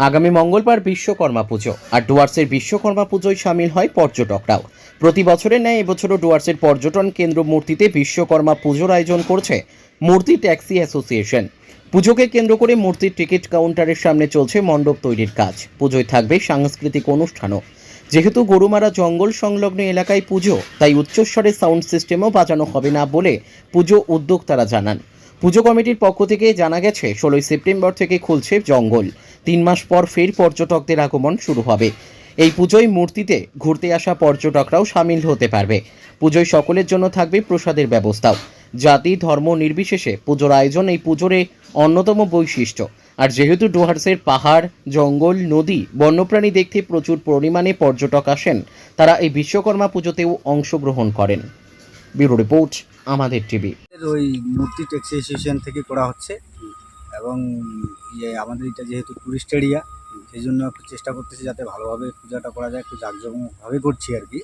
আগামী মঙ্গলবার বিশ্বকর্মা পুজো, আর ডুয়ার্সের বিশ্বকর্মা পুজোয় সামিল হয় পর্যটকরাও। প্রতি বছরের ন্যায় এবছরও ডুয়ার্সের পর্যটন কেন্দ্র মূর্তিতে বিশ্বকর্মা পুজোর আয়োজন করছে মূর্তি ট্যাক্সি অ্যাসোসিয়েশন। পুজোকে কেন্দ্র করে মূর্তির টিকিট কাউন্টারের সামনে চলছে মণ্ডপ তৈরির কাজ। পুজোয় থাকবে সাংস্কৃতিক অনুষ্ঠানও। যেহেতু গরুমারা জঙ্গল সংলগ্ন এলাকায় পুজো, তাই উচ্চস্বরে সাউন্ড সিস্টেমও বাজানো হবে না বলে পুজো উদ্যোক্তারা জানান। পুজো কমিটির পক্ষ থেকে জানা গেছে, ষোলোই সেপ্টেম্বর থেকে খুলছে জঙ্গল। তিন মাস পর ফের পর্যটকদের আগমন শুরু হবে। এই পুজোয় মূর্তিতে ঘুরতে আসা পর্যটকরাও সামিল হতে পারবে। পুজোয় সকলের জন্য থাকবে প্রসাদের ব্যবস্থাও। জাতি, ধর্ম নির্বিশেষে পুজোর আয়োজন এই পুজোরে অন্যতম বৈশিষ্ট্য। আর যেহেতু ডুয়ার্সের পাহাড়, জঙ্গল, নদী, বন্যপ্রাণী দেখতে প্রচুর পরিমাণে পর্যটক আসেন, তারা এই বিশ্বকর্মা পুজোতেও অংশগ্রহণ করেন। ব্যুরো রিপোর্ট, আমাদের টিভি। ওই মূর্তি অ্যাসোসিয়েশন থেকে করা হচ্ছে। এবং ইয়ে আমাদের এটা যেহেতু টুরিস্ট এরিয়া সেই জন্য একটু চেষ্টা করতেছি যাতে ভালোভাবে পূজাটা করা যায় একটু জাঁকজমকভাবে করছি আর কি।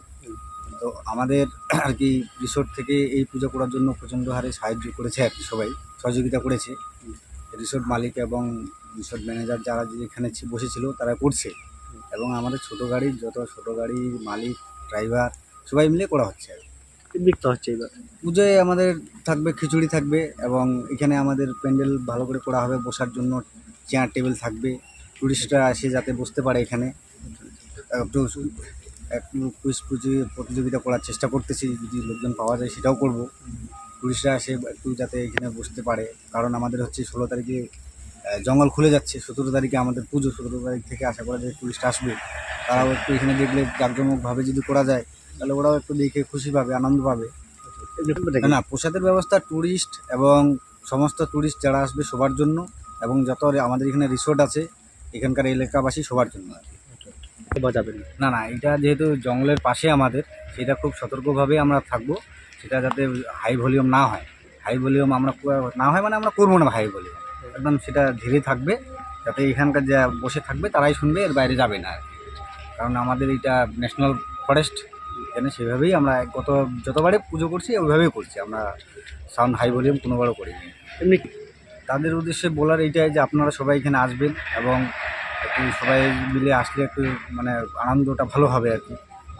তো আমাদের আর কি রিসোর্ট থেকে এই পুজো করার জন্য প্রচণ্ড হারে সাহায্য করেছে আর কি সবাই সহযোগিতা করেছে। রিসোর্ট মালিক এবং রিসোর্ট ম্যানেজার যারা যেখানে বসেছিল তারা করছে। এবং আমাদের ছোটো গাড়ির যত ছোটো গাড়ির মালিক ড্রাইভার সবাই মিলে করা হচ্ছে আর কি। দেখতে হচ্ছে এবার। পুজোয় আমাদের থাকবে, খিচুড়ি থাকবে এবং এখানে আমাদের প্যান্ডেল ভালো করে করা হবে, বসার জন্য চেয়ার টেবিল থাকবে। টুরিস্টরা এসে যাতে বসতে পারে এখানে। একটু একটু কুইজ পুজি প্রতিযোগিতা করার চেষ্টা করতেছি, যদি লোকজন পাওয়া যায় সেটাও করব। টুরিস্টরা এসে একটু যাতে এখানে বসতে পারে। কারণ আমাদের হচ্ছে ষোলো তারিখে জঙ্গল খুলে যাচ্ছে। সতেরো তারিখে আমাদের পুজো, সতেরো তারিখ থেকে আশা করা যায় টুরিস্ট আসবে। তারাও একটু এখানে দেখলে জাঁকজমকভাবে যদি করা যায় তাহলে ওরাও একটু দেখে খুশি পাবে আনন্দ পাবে। না প্রসাদের ব্যবস্থা ট্যুরিস্ট এবং সমস্ত ট্যুরিস্ট যারা আসবে সবার জন্য এবং যত আমাদের এখানে রিসোর্ট আছে এখানকার এলাকাবাসী সবার জন্য বাজাবেন না? না এটা যেহেতু জঙ্গলের পাশে আমাদের সেটা খুব সতর্কভাবে আমরা থাকব সেটা যাতে হাই ভলিউম না হয়। হাই ভলিউম আমরা না হয় মানে আমরা করব না হাই ভলিউম একদম সেটা ধীরে থাকবে যাতে এখানকার যা বসে থাকবে তারাই শুনবে এর বাইরে যাবে না কারণ আমাদের এটা ন্যাশনাল ফরেস্ট এখানে সেভাবেই আমরা গত যতবারে পুজো করছি ওইভাবেই করছি। আমরা সাউন্ড হাই ভলিউম কোনোবারও করিনি। এমনি তাদের উদ্দেশ্যে বলার এইটাই যে আপনারা সবাই এখানে আসবেন এবং একটু সবাই মিলে আসলে একটু মানে আনন্দটা ভালো হবে আর কি।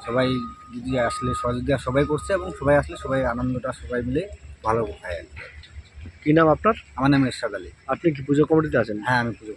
সবাই যদি আসলে সহযোগিতা সবাই করছে এবং সবাই আসলে সবাই আনন্দটা সবাই মিলে ভালো হয় আর কি। কি নাম আপনার? আমার নাম এরশাদ আলী। আপনি কি পুজো কমিটিতে আছেন? হ্যাঁ আমি পুজো